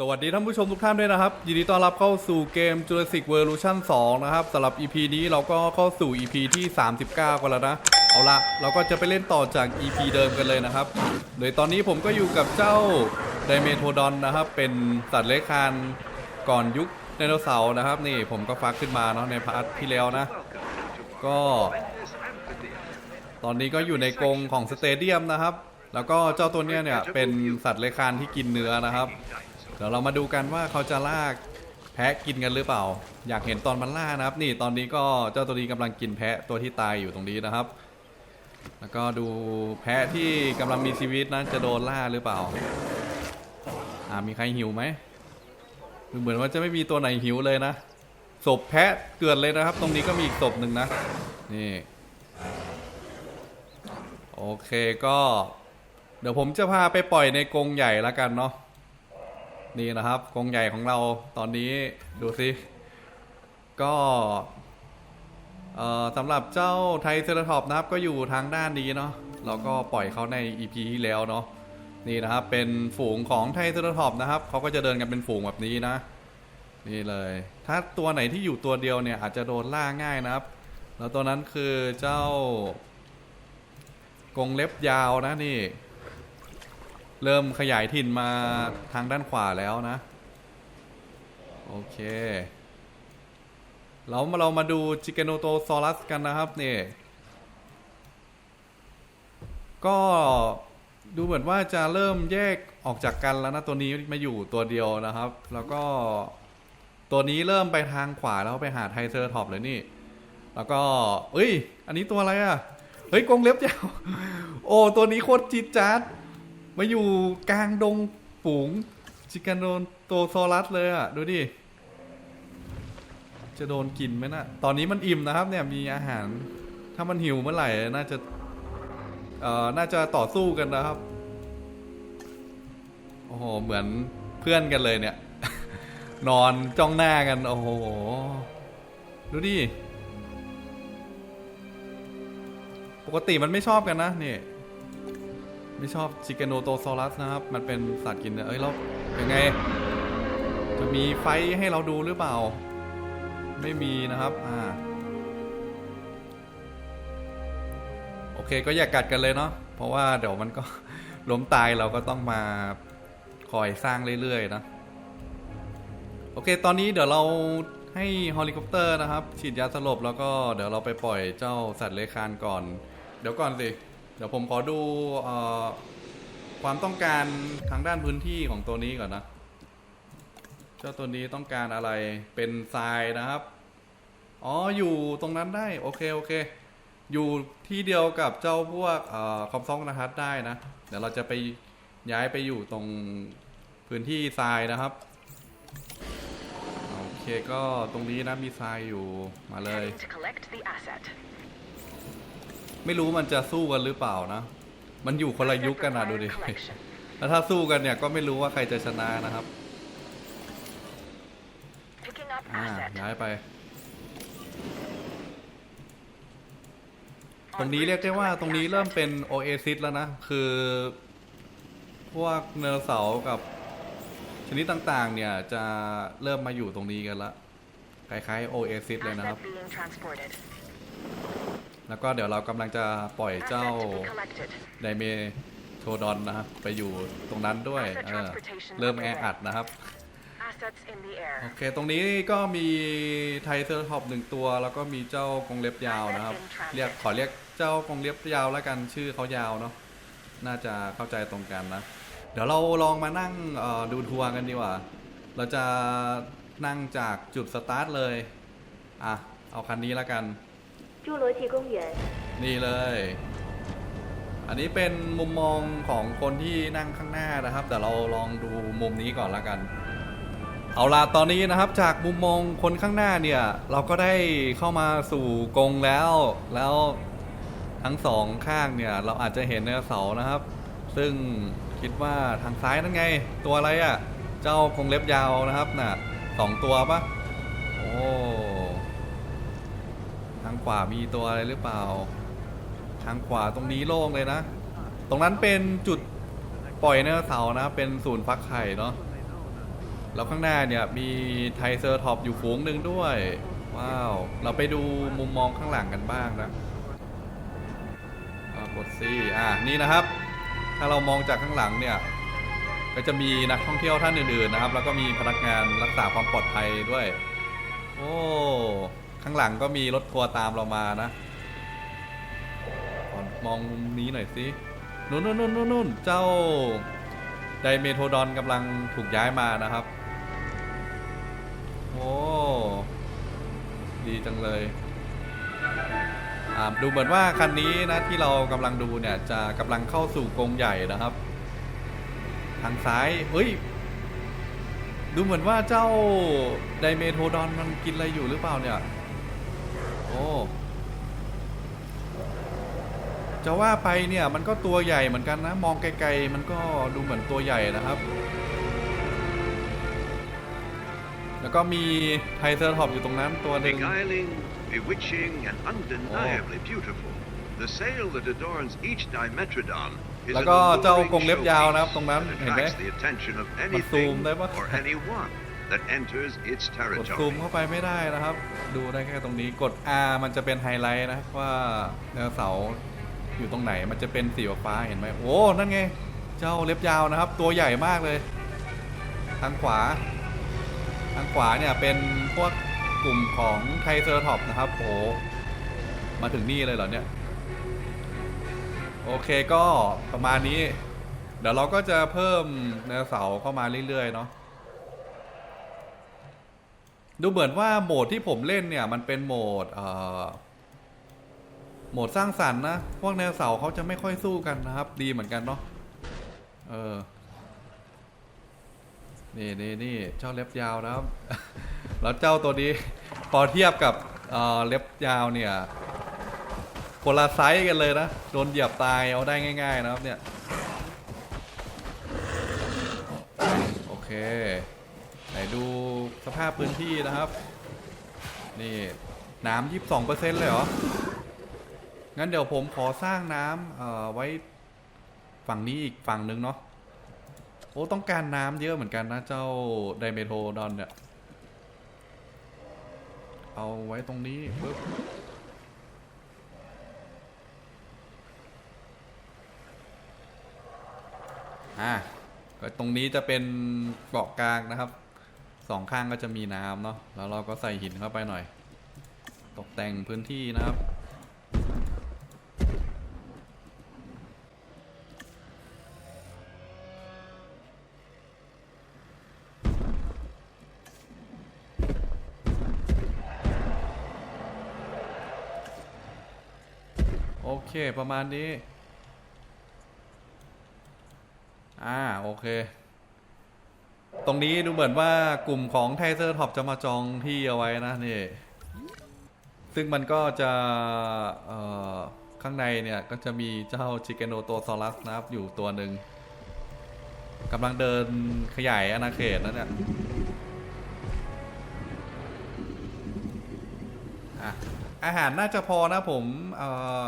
สวัสดีท่านผู้ชมทุกท่านด้วยนะครับ ยินดีต้อนรับเข้าสู่เกม Jurassic Evolution 2 นะครับสำหรับ EP นี้เราก็เข้าสู่ EP ที่ 39 กันแล้วนะ เอาละเราก็จะไปเล่นต่อจาก EP เดิมกันเลยนะครับ โดยตอนนี้ผมก็อยู่กับเจ้าไดเมโทดอนนะครับ เป็นสัตว์เลื้อยคลานก่อนยุคไดโนเสาร์นะครับ นี่ผมก็ฟักขึ้นมาเนาะในพาร์ทที่แล้วนะ ก็ตอนนี้ก็อยู่ในกรงของสเตเดียมนะครับ แล้วก็เจ้าตัวเนี้ยเนี่ยเป็นสัตว์เลื้อยคลานที่กินเนื้อนะครับ เดี๋ยวเรามาดูกันว่าเขาจะลากแพะกินกันหรือเปล่า อยากเห็นตอนมันล่านะครับ นี่ตอนนี้ก็เจ้าตัวนี้กำลังกินแพะตัวที่ตายอยู่ตรงนี้นะครับ แล้วก็ดูแพะที่กำลังมีชีวิตนั้นจะโดนล่าหรือเปล่า อ่ามีใครหิวไหมดูเหมือนว่าจะไม่มีตัวไหนหิวเลยนะศพแพะเกลือนเลยนะครับ ตรงนี้ก็มีอีกศพหนึ่งนะนี่โอเคก็ เดี๋ยวผมจะพาไปปล่อยในกรงใหญ่แล้วกันเนาะ นี่นะครับกรงใหญ่ของเราตอนนี้ดูสิก็สำหรับเจ้าไทเซอร์ท็อปนะครับก็อยู่ทางด้านนี้เนาะเราก็ปล่อยเขาใน EP ที่แล้วเนาะนี่นะครับเป็นฝูงของไทเซอร์ท็อปนะครับเขาก็จะเดินกันเป็นฝูงแบบนี้นะ นี่เลย ถ้าตัวไหนที่อยู่ตัวเดียวเนี่ยอาจจะโดนล่าง่ายนะครับ แล้วตัวนั้นคือเจ้ากงเล็บยาวนะนี่ เริ่มขยายถิ่นมาทางด้านขวาแล้วนะ โอเคเรามาเรามาดูจิเกโนโตซอรัสกันนะครับนี่ก็ดูเหมือนว่าจะเริ่มแยกออกจากกันแล้วนะตัวนี้มาอยู่ตัวเดียวนะครับ แล้วก็ตัวนี้เริ่มไปทางขวาแล้วไปหาไทเซอร์ท็อปเลยนี่ แล้วก็เอ้ย อันนี้ตัวอะไรอะ่ะ เฮ้ยกงเล็บยาว โอ้ตัวนี้โคตรจิตจัด มาอยู่กลางดงฝูงจิกาโดนโตซอรัสเลยอะ ดูดิ จะโดนกินไหมนะตอนนี้มันอิ่มนะครับเนี่ยมีอาหาร ถ้ามันหิวเมื่อไหร่น่าจะ เอ่อ น่าจะต่อสู้กันนะครับ โอ้โห เหมือนเพื่อนกันเลยเนี่ย นอนจ้องหน้ากัน โอ้โห ดูดิ ปกติมันไม่ชอบกันนะนี่ ไม่ชอบชิเกโนโตซอรัสนะครับ มันเป็นสัตว์กินเนื้อเอ้ยแล้วยังไง จะมีไฟให้เราดูหรือเปล่า ไม่มีนะครับ อ่า โอเคก็อย่ากัดกันเลยเนาะ เพราะว่าเดี๋ยวมันก็ล้มตายเราก็ต้องมาคอยสร้างเรื่อยๆนะ โอเค ตอนนี้เดี๋ยวเราให้เฮลิคอปเตอร์นะครับ ฉีดยาสลบแล้วก็เดี๋ยวเราไปปล่อยเจ้าสัตว์เลื้อยคลานก่อน เดี๋ยวก่อนสิ เดี๋ยวผมขอดูอความต้องการทางด้านพื้นที่ของตัวนี้ก่อนนะ เจ้าตัวนี้ต้องการอะไรเป็นทรายนะครับ อ๋ออยู่ตรงนั้นได้ โอเคโอเค อยู่ที่เดียวกับเจ้าพวกคอมซองนะครับได้นะ เดี๋ยวเราจะไปย้ายไปอยู่ตรงพื้นที่ทรายนะครับ โอเคก็ตรงนี้นะมีทรายอยู่มาเลย ไม่รู้มันจะสู้กันหรือเปล่านะ มันอยู่คนละยุคกันนะดูดิ แล้วถ้าสู้กันเนี่ยก็ไม่รู้ว่าใครจะชนะนะครับ อ่าย้ายไป ตรงนี้เรียกได้ว่าตรงนี้เริ่มเป็นโอเอซิสแล้วนะ คือ พวกเนอร์เสากับชนิดต่างๆ เนี่ยจะเริ่มมาอยู่ตรงนี้กันละ คล้ายๆโอเอซิสเลยนะครับ แล้วก็เดี๋ยวเรากำลังจะปล่อยเจ้า Asset to be collected. ไดเมโทดอนนะครับ ไปอยู่ตรงนั้นด้วย Asset เออ transportation เริ่มแออัดนะครับ Assets in the โอ air. เค ตรงนี้ก็มีไทเซอร์ท็อปหนึ่งตัว แล้วก็มีเจ้ากรงเล็บยาวนะครับ เรียกขอเรียกเจ้ากรงเล็บยาวแล้วกันชื่อเขายาวเนาะ น่าจะเข้าใจตรงกันนะ เดี๋ยวเราลองมานั่งเอ่อดูทัวร์กันดีกว่า เราจะนั่งจากจุดสตาร์ทเลย อะ เอาคันนี้แล้วกัน 侏罗纪公园 นี่เลย อันนี้เป็นมุมมองของคนที่นั่งข้างหน้านะครับ แต่เราลองดูมุมนี้ก่อนละกัน เอาล่ะตอนนี้นะครับจากมุมมองคนข้างหน้าเนี่ย เราก็ได้เข้ามาสู่กรงแล้ว แล้วทั้งสองข้างเนี่ย เราอาจจะเห็นไดโนเสาร์นะครับ ซึ่งคิดว่าทางซ้ายนั่นไง ตัวอะไรอะ่ะ เจ้ากรงเล็บยาวนะครับน่ะสองตัวปะโอ้ ท างขวามีตัวอะไรหรือเปล่า ทางขวาตรงนี้โล่งเลยนะ ตรงนั้นเป็นจุดปล่อยไดโนเสานะ เป็นศูนย์ฟักไข่เนาะ แล้วข้างหน้าเนี่ยมีไทเซอร์ท็อปอยู่ฝูงหนึ่งด้วย ว้าว เราไปดูมุมมองข้างหลังกันบ้างนะกดซีอ่านี่นะครับ ถ้าเรามองจากข้างหลังเนี่ย ก็จะมีนักท่องเที่ยวท่านอื่นๆนะครับ แล้วก็มีพนักงานรักษาความปลอดภัยด้วย โอ้ ข้างหลังก็มีรถทัวร์ตามเรามานะมองมุมนี้หน่อยสินู่นนู่นนู่นนู่นเจ้าไดเมโทดอนกำลังถูกย้ายมานะครับ โอ้ ดีจังเลยดูเหมือนว่าคันนี้นะที่เรากำลังดูเนี่ยจะกำลังเข้าสู่กรงใหญ่นะครับ ทางซ้ายเฮ้ย ดูเหมือนว่าเจ้าไดเมโทดอนมันกินอะไรอยู่หรือเปล่าเนี่ย โอ้ จะว่าไปเนี่ยมันก็ตัวใหญ่เหมือนกันนะ มองไกลๆ มันก็ดูเหมือนตัวใหญ่นะครับ แล้วก็มีไทเซอร์ท็อปอยู่ตรงนั้นตัวหนึ่ง Beguiling, bewitching, and undeniably beautiful. The sail that adorns each Dimetrodon is แล้ว an ก็เจ้ากรง alluring เล็บยาวนะครับตรงนั้น showpiece เห็นไหม that attracts the attention of มันซูม anything ได้ปะ or anyone that enters its กดซูม territory. เข้าไปไม่ได้นะครับ ดูได้แค่ตรงนี้กด R มันจะเป็นไฮไลท์นะว่าแนวเสา อยู่ตรงไหนมันจะเป็นสีฟ้าเห็นไหมโอ้นั่นไง เจ้าเล็บยาวนะครับ ตัวใหญ่มากเลย ทางขวา ทางขวาเนี่ยเป็นพวกกลุ่มของไทเซอร์ท็อปนะครับโอ้มาถึงนี่เลยเหรอเนี่ย โอเคก็ประมาณนี้ เดี๋ยวเราก็จะเพิ่มแนเสาเข้ามาเรื่อยๆเนาะดูเหมือนว่าโหมดที่ผมเล่นเนี่ย มันเป็นโหมดเอ่อ โหมดสร้างสรรค์นะ พวกแนวเสาเขาจะไม่ค่อยสู้กันนะครับ ดีเหมือนกันเนาะ เออ นี่นี่นี่เจ้าเล็บยาวนะครับ แล้วเจ้าตัวนี้ พอเทียบกับเอ่อเล็บยาวเนี่ยคนละไซส์กันเลยนะ โดนเหยียบตายเอาได้ง่าย ๆ นะครับเนี่ย โอเค ไหนดูสภาพพื้นที่นะครับ นี่น้ำยี่สิบสองเปอร์เซ็นต์เลยเหรอ งั้นเดี๋ยวผมขอสร้างน้ำเอ่อไว้ฝั่งนี้อีกฝั่งหนึ่งเนาะโอ้ต้องการน้ำเยอะเหมือนกันนะเจ้าไดเมโทดอนเนี่ยเอาไว้ตรงนี้ปึ๊บอะก็ตรงนี้จะเป็นเกาะกลางนะครับสองข้างก็จะมีน้ำเนาะแล้วเราก็ใส่หินเข้าไปหน่อย ตกแต่งพื้นที่นะครับ ประมาณนี้ อ่า โอเค ตรงนี้ดูเหมือนว่ากลุ่มของไทเซอร์ท็อปจะมาจองที่เอาไว้นะนี่ ซึ่งมันก็จะอ่อข้างในเนี่ยก็จะมีเจ้าชิเกโนโตซอรัสนะครับอยู่ตัวหนึ่งกำลังเดินขยายอาณาเขตนะเนี่ยอะอาหารน่าจะพอนะผม เอ่อ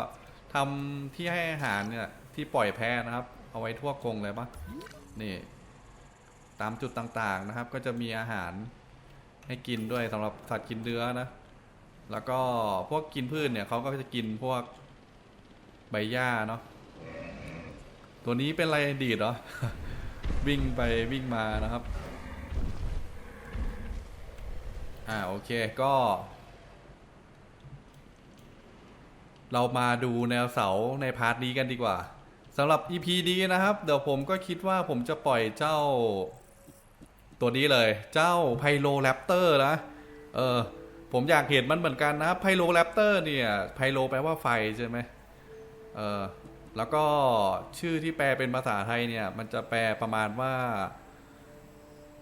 ทำที่ให้อาหารเนี่ยที่ปล่อยแพะนะครับ เอาไว้ทั่วกรงเลยปะนี่ ตามจุดต่างๆนะครับ ก็จะมีอาหารให้กินด้วยสำหรับสัตว์กินเนื้อนะ แล้วก็พวกกินพืชเนี่ยเขาก็จะกินพวกใบหญ้าเนาะตัวนี้เป็นอะไรดีดเหรอ วิ่งไปวิ่งมานะครับ อ่าโอเคก็ เรามาดูแนวเสาในพาร์ทนี้กันดีกว่าสำหรับ EP นี้นะครับ เดี๋ยวผมก็คิดว่าผมจะปล่อยเจ้า ตัวนี้เลย เจ้าไพโลแรปเตอร์นะ เออ ผมอยากเห็นมันเหมือนกันนะไพโลแรปเตอร์เนี่ยไพโลแปลว่าไฟใช่ไหมเออแล้วก็ชื่อที่แปลเป็นภาษาไทยเนี่ย มันจะแปลประมาณว่า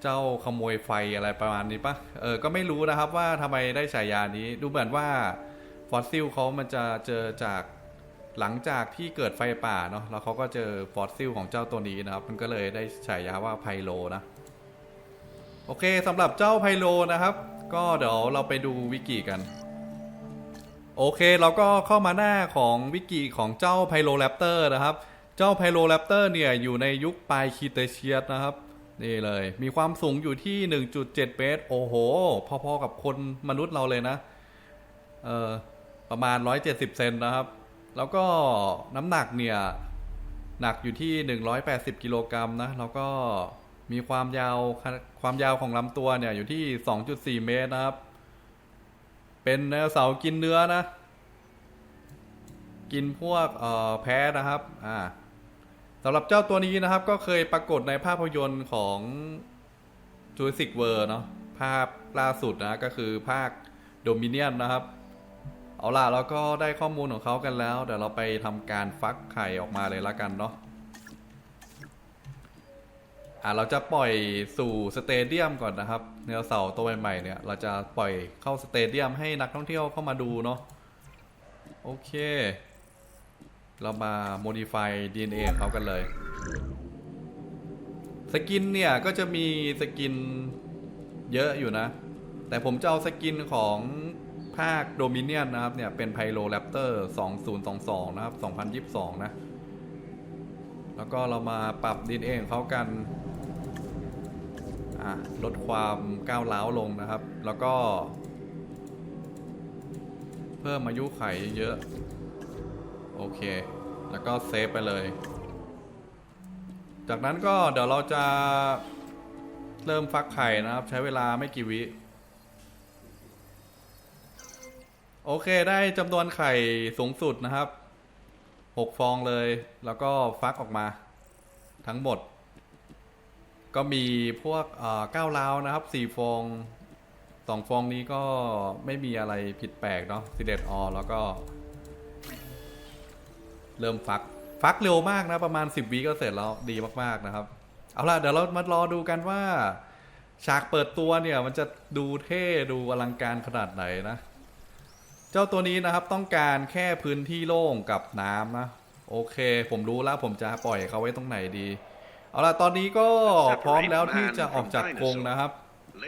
เจ้าขโมยไฟอะไรประมาณนี้ปะเออ ก็ไม่รู้นะครับว่าทำไมได้ฉายานี้ ดูเหมือนว่า ฟอสซิลเขามันจะเจอจากหลังจากที่เกิดไฟป่าเนาะแล้วเขาก็เจอฟอสซิลของเจ้าตัวนี้นะครับ มันก็เลยได้ฉายาว่าไพโลนะ โอเคสำหรับเจ้าไพโลนะครับ ก็เดี๋ยวเราไปดูวิกิกัน โอเคเราก็เข้ามาหน้าของวิกิของเจ้าไพโลแรปเตอร์นะครับ เจ้าไพโลแรปเตอร์เนี่ยอยู่ในยุคปลายคีเตเชียสนะครับนี่เลยมีความสูงอยู่ที่ 1.7 เมตร โอ้โห พอๆกับคนมนุษย์เราเลยนะ เออ ประมาณ 170 เซนนะครับ แล้วก็น้ำหนักเนี่ย หนักอยู่ที่ 180 กิโลกรัมนะ แล้วก็มีความยาวความยาวของลำตัวเนี่ยอยู่ที่ 2.4 เมตรนะครับ เป็นไดโนเสาร์กินเนื้อนะ กินพวกเอ่อแพ้นะครับอ่าสำหรับเจ้าตัวนี้นะครับ ก็เคยปรากฏในภาพยนตร์ของ Jurassic World เนาะภาพล่าสุดนะ ก็คือภาค Dominion นะครับ เอาล่ะเราก็ได้ข้อมูลของเขากันแล้วเดี๋ยวเราไปทำการฟักไข่ออกมาเลยละกันเนาะอ่าเราจะปล่อยสู่สเตเดียมก่อนนะครับเนื้อเสาตัวใหม่ๆเนี่ย เราจะปล่อยเข้าสเตเดียมให้นักท่องเที่ยวเข้ามาดูเนาะโอเค เรามา modify DNA ของเขากันเลย สกินเนี่ยก็จะมีสกินเยอะอยู่นะ แต่ผมจะเอาสกินของ ภาคโดมิเนียนนะครับเนี่ยเป็นไพโ r แรปเตอร์2022 นะครับ 2022 นะ แล้วก็เรามาปรับ DNA ของเขากันลดความก้าวร้าวลงนะครับ แล้วก็ เพิ่มอายุไขเยอะ โอเค แล้วก็เซฟไปเลย จากนั้นก็เดี๋ยวเราจะเริ่มฟักไข่นะครับ ใช้เวลาไม่กี่วิ โอเคได้จำนวนไข่สูงสุดนะครับ6ฟองเลย แล้วก็ฟักออกมา ทั้งหมด ก็มีพวกเก้าวร้าวนะครับ4ฟอง2ฟองนี้ก็ไม่มีอะไรผิดแปลกเนาะสิเดตออแล้วก็ เริ่มฟัก ฟักเร็วมากนะ ประมาณ10วิก็เสร็จแล้วดีมาก ๆนะครับ เอาล่ะ เดี๋ยวเรามารอดูกันว่า ฉากเปิดตัวเนี่ย มันจะดูเท่ดูอลังการขนาดไหนนะ เจ้าตัวนี้นะครับต้องการแค่พื้นที่โล่งกับน้ำนะ โอเค ผมรู้แล้วผมจะปล่อยเขาไว้ตรงไหนดี เอาล่ะ ตอนนี้ก็พร้อมแล้วที่จะออกจากกรงนะครับ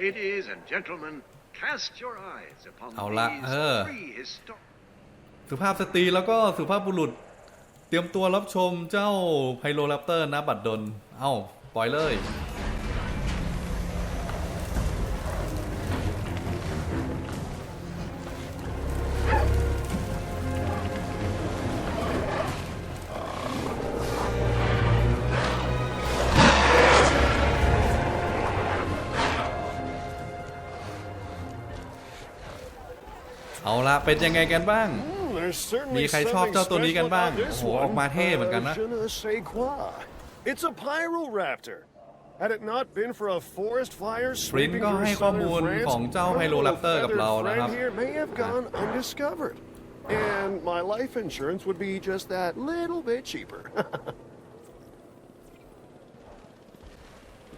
Ladies and gentlemen, cast your eyes upon เอาละ these เออ prehistoric สุภาพสตรีแล้วก็สุภาพบุรุษ เตรียมตัวรับชมเจ้าไพโ r แรปเตอร์นะบัดดล เอ้า ปล่อยเลย เอาละเป็นยังไงกันบ้าง Hmm, there's certainly มีใครชอบ something เจ้าตัวนี้กัน special บ้าง about this โอ้โหออก one. มาเท่เหมือนกันนะ Uh, je ne sais quoi. It's a pyroraptor. Had it not been for a forest fire ปริน sweeping ก็ through ให้ข้อ southern มูล France, ของเจ้า our ไพโ r แรปเตอร์ little กับเรา feathered นะครับ friend here may have gone undiscovered. And my life insurance would be just that little bit cheaper.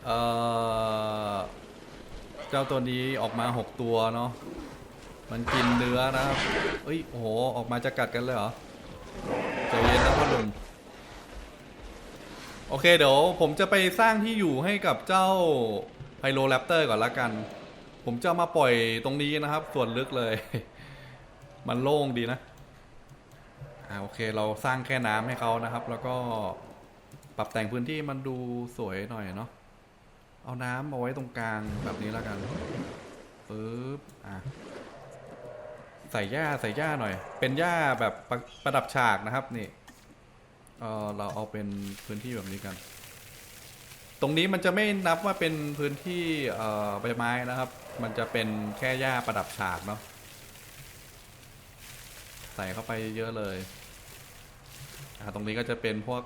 เอ่อเจ้าตัวนี้ออกมา 6 ตัวเนาะ มันกินเนื้อนะครับเอ้ยโอ้โหออกมาจะกัดกันเลยเหรอใจเย็นนะพ่อหนุ่มโอเคเดี๋ยวผมจะไปสร้างที่อยู่ให้กับเจ้าไพโ r แรปเตอร์ก่อนละกัน ผมจะมาปล่อยตรงนี้นะครับ ส่วนลึกเลย มันโล่งดีนะอ่าโอเคเราสร้างแค่น้ำให้เขานะครับ แล้วก็ปรับแต่งพื้นที่มันดูสวยหน่อยเนาะเอาน้ำเอาไว้ตรงกลางแบบนี้ล้วกันปึ๊บอะ ใส่หญ้าใส่หญ้าหน่อย เป็นหญ้าแบบประประดับฉากนะครับนี่เออเราเอาเป็นพื้นที่แบบนี้กัน ตรงนี้มันจะไม่นับว่าเป็นพื้นที่เอ่อใบไม้นะครับ มันจะเป็นแค่หญ้าประดับฉากเนาะใส่เข้าไปเยอะเลยอ่าตรงนี้ก็จะเป็นพวก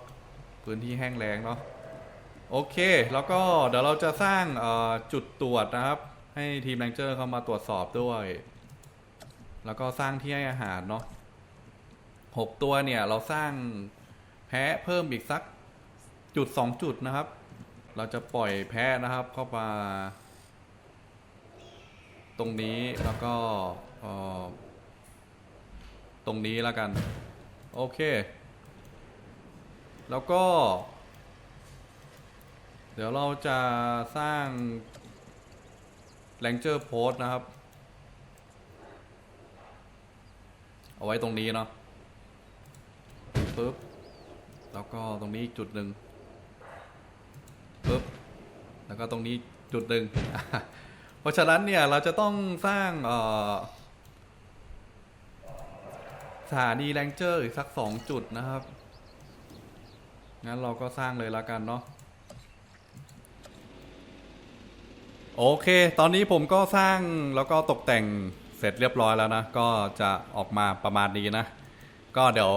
พื้นที่แห้งแล้งเนาะโอเค แล้วก็เดี๋ยวเราจะสร้างจุดตรวจนะครับ ให้ทีมแรงเจอร์เข้ามาตรวจสอบด้วย แล้วก็สร้างที่ให้อาหารเนาะหกตัวเนี่ย เราสร้างแพะเพิ่มอีกสักจุดสองจุดนะครับ เราจะปล่อยแพะนะครับ เข้ามาตรงนี้แล้วก็ตรงนี้แล้วกัน โอเค แล้วก็ เดี๋ยวเราจะสร้าง Ranger Post นะครับ เอาไว้ตรงนี้เนาะปึ๊บแล้วก็ตรงนี้จุดหนึ่งปึ๊บแล้วก็ตรงนี้จุดหนึ่งเพราะฉะนั้นเนี่ยเราจะต้องสร้างสถานีแรงเจอร์อีกสักสองจุดนะครับ งั้นเราก็สร้างเลยละกันเนาะโอเค ตอนนี้ผมก็สร้างแล้วก็ตกแต่ง เสร็จเรียบร้อยแล้วนะ ก็จะออกมาประมาณนี้นะ ก็เดี๋ยว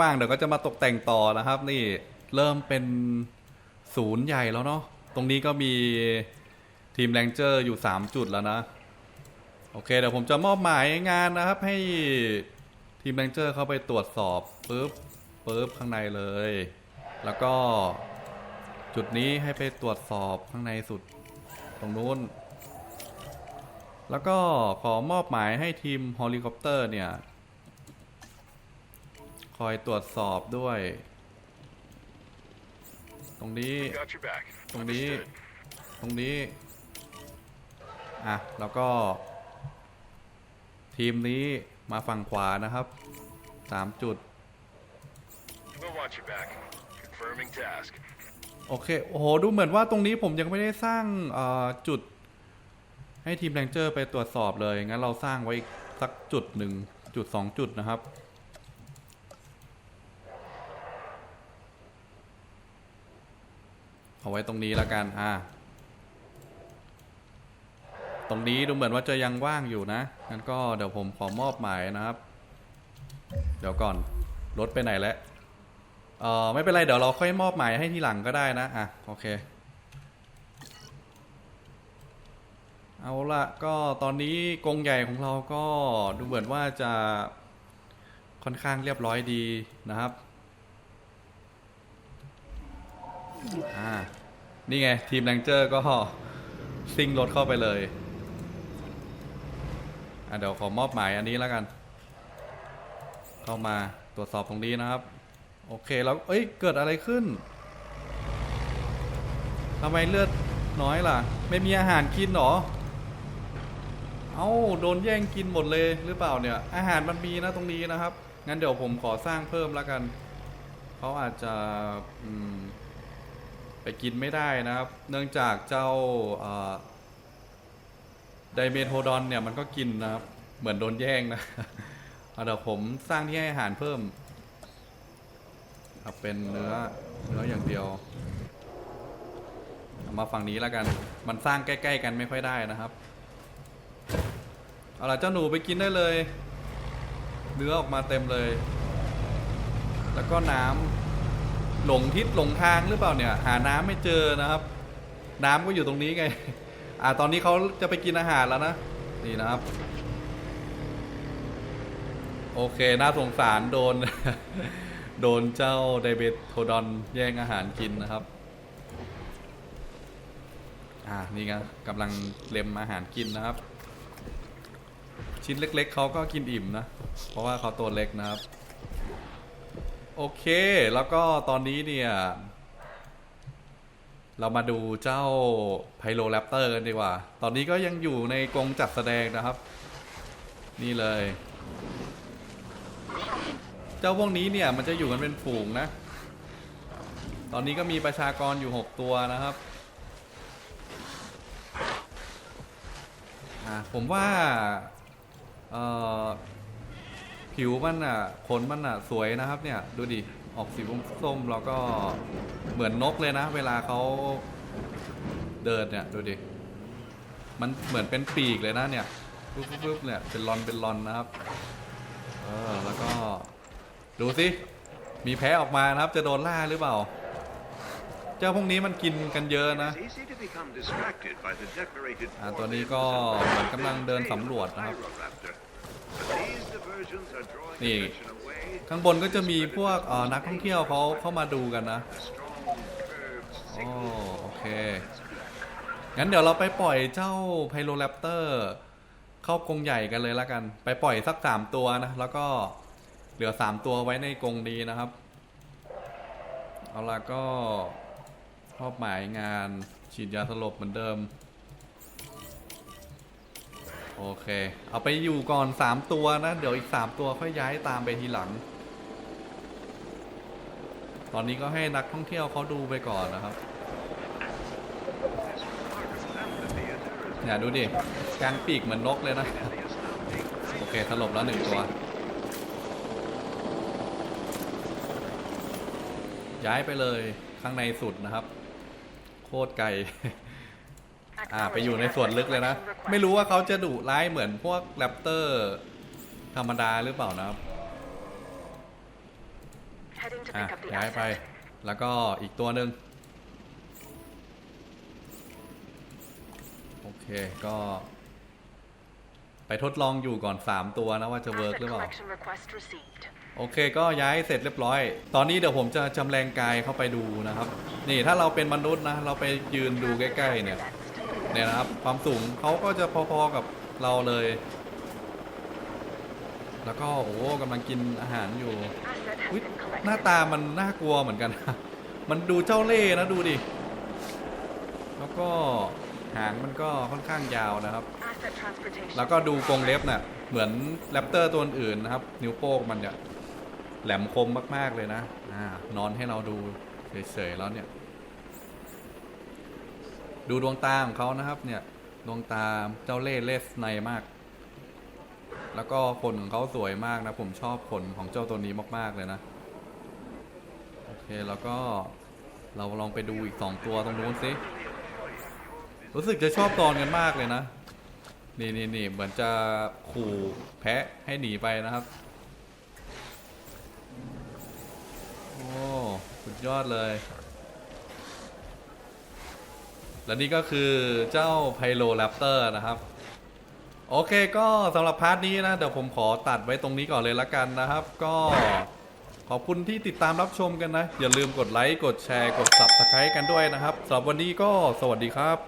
ว่างๆเดี๋ยวก็จะมาตกแต่งต่อนะครับ นี่เริ่มเป็นศูนย์ใหญ่แล้วเนาะตรงนี้ก็มีทีมแรงเจอร์อยู่ 3 จุดแล้วนะ โอเคเดี๋ยวผมจะมอบหมายงานนะครับ ให้ทีมแรงเจอร์เข้าไปตรวจสอบปุ๊บปุ๊บข้างในเลย แล้วก็จุดนี้ให้ไปตรวจสอบข้างในสุดตรงนู้น แล้วก็ขอมอบหมายให้ทีมเฮลิคอปเตอร์เนี่ย คอยตรวจสอบด้วย ตรงนี้ Got your back. ตรงนี้ ตรงนี้ อะ แล้วก็ ทีมนี้มาฝั่งขวานะครับ สามจุด We'll watch your back. Confirming task. โอเค โอ้โห ดูเหมือนว่าตรงนี้ผมยังไม่ได้สร้างเอ่อจุด ให้ทีมแรงเจอร์ไปตรวจสอบเลย งั้นเราสร้างไว้สักจุดหนึ่งจุดสองจุดนะครับ เอาไว้ตรงนี้แล้วกัน อ่า ตรงนี้ดูเหมือนว่าจะยังว่างอยู่นะ งั้นก็เดี๋ยวผมขอมอบหมายนะครับ เดี๋ยวก่อนรถไปไหนแล้ว เออไม่เป็นไรเดี๋ยวเราค่อยมอบหมายให้ทีหลังก็ได้นะ อะโอเค เอาละก็ตอนนี้กรงใหญ่ของเราก็ดูเหมือนว่าจะค่อนข้างเรียบร้อยดีนะครับอ่านี่ไง ทีมแรงเจอร์ก็ซิ่งรถเข้าไปเลยอะเดี๋ยวขอมอบหมายอันนี้แล้วกัน เข้ามาตรวจสอบตรงนี้นะครับ โอเคแล้วเอ้ยเกิดอะไรขึ้นทำไมเลือดน้อยล่ะ ไม่มีอาหารกินหรอ เอ้าโดนแย่งกินหมดเลยหรือเปล่าเนี่ย อาหารมันมีนะตรงนี้นะครับ งั้นเดี๋ยวผมขอสร้างเพิ่มแล้วกันเขาอาจจะไปกินไม่ได้นะครับ เนื่องจากเจ้าไดเมโทดอนเนี่ยมันก็กินนะครับ เหมือนโดนแย่งนะเดี๋ยวผมสร้างที่ให้อาหารเพิ่มเอาเป็นเนื้อเนื้ออย่างเดียว มาฝั่งนี้แล้วกัน มันสร้างใกล้ ๆ กันไม่ค่อยได้นะครับ เอาล่ะเจ้าหนูไปกินได้เลย เนื้อออกมาเต็มเลย แล้วก็น้ำหลงทิศหลงทางหรือเปล่าเนี่ย หาน้ำไม่เจอนะครับ น้ำก็อยู่ตรงนี้ไง อ่าตอนนี้เขาจะไปกินอาหารแล้วนะนี่นะครับ โอเคน่าสงสารโดน โดนเจ้าไดเบตโทดอนแย่งอาหารกินนะครับอ่านี่ไงกำลังเล็มอาหารกินนะครับ ชิ้นเล็ก ๆเขาก็กินอิ่มนะ เพราะว่าเขาตัวเล็กนะครับ โอเค แล้วก็ตอนนี้เนี่ย เรามาดูเจ้าไพโลแรปเตอร์กันดีกว่า ตอนนี้ก็ยังอยู่ในกรงจัดแสดงนะครับ นี่เลย เจ้าพวกนี้เนี่ยมันจะอยู่กันเป็นฝูงนะ ตอนนี้ก็มีประชากรอยู่ 6 ตัวนะครับอ่าผมว่า เอ่อผิวมันอะขนมันอะสวยนะครับเนี่ยดูดิออกสีส้มๆแล้วก็เหมือนนกเลยนะ เวลาเขาเดินเนี่ยดูดิมันเหมือนเป็นปีกเลยนะเนี่ยปุ๊บๆเนี่ยเป็นรอนเป็นรอนนะครับเออแล้วก็ดูสิมีแพ้ออกมานะครับ จะโดนล่าหรือเปล่า เจ้าพวกนี้มันกินกันเยอะนะ It's easy to become distracted by the decorated อ่าตัวนี้ forms ก็ and เหมือนกำลังเดินสำรวจ of นะครับ Pyroraptor. But these diversions are drawing นี่ attention away ข้างบนก็จะมีพวกเอ่อนักท่องเที่ยวเขาเข้ามาดูกันนะ strong curved โอ้ signals โอเค งั้นเดี๋ยวเราไปปล่อยเจ้าไพโลแรปเตอร์ เข้ากรงใหญ่กันเลยละกัน ไปปล่อยสักสามตัวนะ แล้วก็เหลือสามตัวไว้ในกรงนี้นะครับ เอาละก็ มอบหมายงานฉีดยาสลบเหมือนเดิม โอเค เอาไปอยู่ก่อนสามตัวนะ เดี๋ยวอีกสามตัวค่อยย้ายตามไปทีหลัง ตอนนี้ก็ให้นักท่องเที่ยวเขาดูไปก่อนนะครับเนี่ยดูดิกลางปีกเหมือนนกเลยนะ โอเคสลบแล้วหนึ่งตัว ย้ายไปเลยข้างในสุดนะครับ คตรไกล อ่าไปอยู่ในส่วนลึกเลยนะ ไม่รู้ว่าเขาจะดุร้ายเหมือนพวกแรปเตอร์ธรรมดาหรือเปล่านะครับ Heading to อะ pick up the ย้ายไป asset. แล้วก็อีกตัวหนึ่งโอเค ก็ ไปทดลองอยู่ก่อน 3 ตัวนะว่าจะเวิร์ก Asset หรือเปล่า collection request received. โอเคก็ย้ายเสร็จเรียบร้อย ตอนนี้เดี๋ยวผมจะจำแรงกายเข้าไปดูนะครับ นี่ถ้าเราเป็นมนุษย์นะ เราไปยืนดูใกล้ๆเนี่ย เนี่ยนะครับ ความสูงเขาก็จะพอๆกับเราเลย แล้วก็โอ้โหกำลังกินอาหารอยู่อุ๊ยหน้าตามันน่ากลัวเหมือนกัน มันดูเจ้าเล่ห์นะดูดิ แล้วก็หางมันก็ค่อนข้างยาวนะครับ แล้วก็ดูกรงเล็บน่ะ เหมือนแรปเตอร์ตัวอื่นนะครับ นิ้วโป้งมันเนี่ย แหลมคมมาก ๆ เลยนะอนอนให้เราดูเฉยๆแล้วเนี่ย ดูดวงตาของเขานะครับ เนี่ย ดวงตาเจ้าเล่ห์เลสในมาก แล้วก็ขนของเขาสวยมากนะ ผมชอบขนของเจ้าตัวนี้มาก ๆ เลยนะ โอเคแล้วก็เราลองไปดูอีกสองตัวตรงนู้นสิ รู้สึกจะชอบตอนกันมากเลยนะ นี่นี่นี่เหมือนจะขู่แพะให้หนีไปนะครับ สุดยอดเลย และนี่ก็คือเจ้าไพโลแรปเตอร์นะครับ โอเคก็สำหรับพาร์ทนี้นะ เดี๋ยวผมขอตัดไว้ตรงนี้ก่อนเลยละกันนะครับ ก็ขอบคุณที่ติดตามรับชมกันนะ อย่าลืมกดไลค์ กดแชร์ กด Subscribe กันด้วยนะครับสำหรับวันนี้ก็สวัสดีครับ